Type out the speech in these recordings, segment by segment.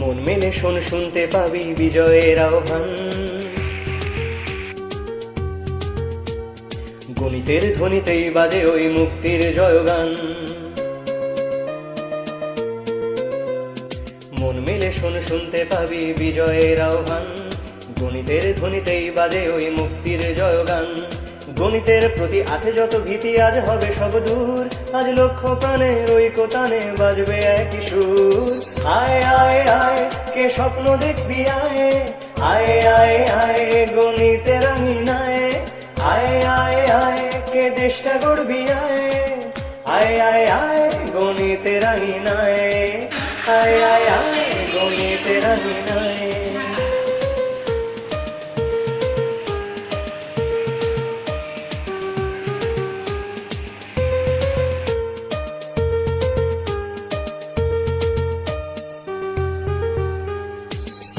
মন মেলে শোন, শুনতে পাবি বিজয়ের আহ্বান। গণিতের ধ্বনিতেই বাজে ওই মুক্তির জয়গান। মন মেলে শোন, শুনতে পাবি বিজয়ের আহ্বান। গণিতের ধ্বনিতেই বাজে ওই মুক্তির জয়গান। গণিতের প্রতি আছে যত ভীতি, আজ হবে সব দূর। আজ লক্ষ প্রাণের ঐকতানে বাজবে একই সুর। আয় আয় স্বপ্ন দেখবি আয়ে আয়ে আয়ে আয় রাঙি নায়ে আয়ে আয়ে আয়ে কে দেশটা গড়বি আয়ে আয় আয় আয় নায়ে আয়ে আয় আয় আয় রাঙি আঙিনায়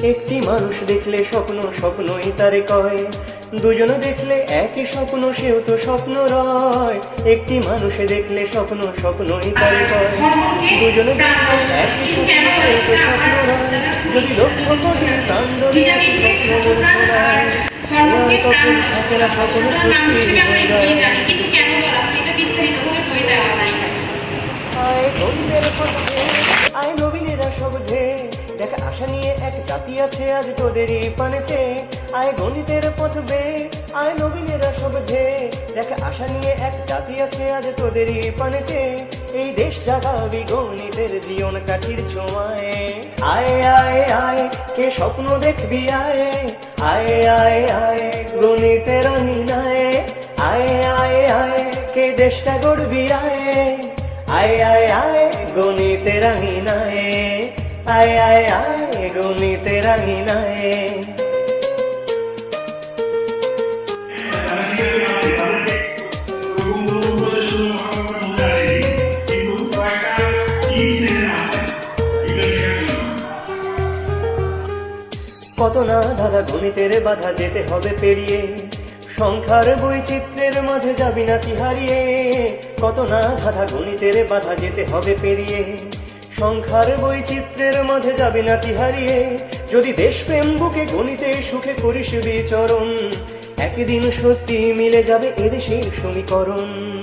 একটি মানুষ দেখলে স্বপ্ন স্বপ্নই তারে কয়। দুজন দেখলে একই স্বপ্ন সেও তো স্বপ্ন রয়। একটি মানুষে দেখলে স্বপ্ন স্বপ্নই তারে কয়। দুজনে দেখলে একই স্বপ্ন সেও তো স্বপ্ন রয়। যদি লক্ষ কোটি প্রাণ ধরে একই স্বপ্ন তখন থাকে না স্বপ্ন সত্যি হয়ে যায়। কিন্তু আশা নিয়ে এক জাতি আছে আজ তোদেরই পানেছে আয় গণিতের পথ বে, আয় নবীনেরা সব ধে। দেখ, আশা নিয়ে এক জাতি আছে আজ তোদেরই পানেছে এই দেশ জাগাবি গণিতের জীবন কাঠির ছোঁয়ায়। আয় আয় আয়, কে স্বপ্ন দেখবি আয়? আয় আয় আয়, গণিতের অনিনায়। আয় আয় আয়, কে দেশটা গড়বি আয়? আয় আয় আয়, গণিতের আঙিনায় আয় আয় আয় গণিতের আঙিনায় কত না দাদা গণিতের বাধা যেতে হবে পেরিয়ে, সংখ্যার বৈচিত্র্যের মাঝে যাবি না কি হারিয়ে, কত না ধাঁধা গণিতের বাধা যেতে হবে পেরিয়ে। সংখ্যার বৈচিত্র্যের মাঝে যাবে না তিহারিয়ে যদি দেশপ্রেম বুকে গণিতে সুখে করিস বিচরণ, একদিন সত্যি মিলে যাবে এদেশের সমীকরণ।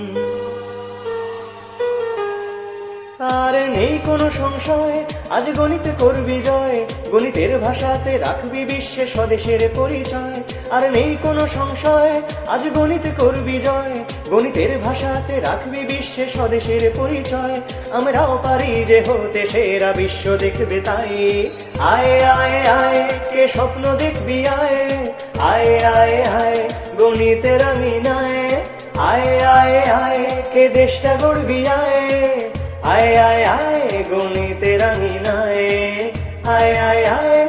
আর নেই কোনো সংশয়, আজ গণিত করবি জয় গণিতের ভাষাতে রাখবি বিশ্বে স্বদেশের পরিচয়। আর নেই কোনো সংশয়, আজ গণিত করবি জয় গণিতের ভাষাতে রাখবি বিশ্বে স্বদেশের পরিচয়। আমরাও পারি যে হতে সেরা বিশ্ব দেখবে তাই। আয় আয় আয়, কে স্বপ্ন দেখবি, আয়। আয় আয় আয়, গণিতের আমিনায় আয় আয় আয়, কে দেশটা গড়বি, আয়। আয় আয় আয় গণিতের নাই আয় আয় আয়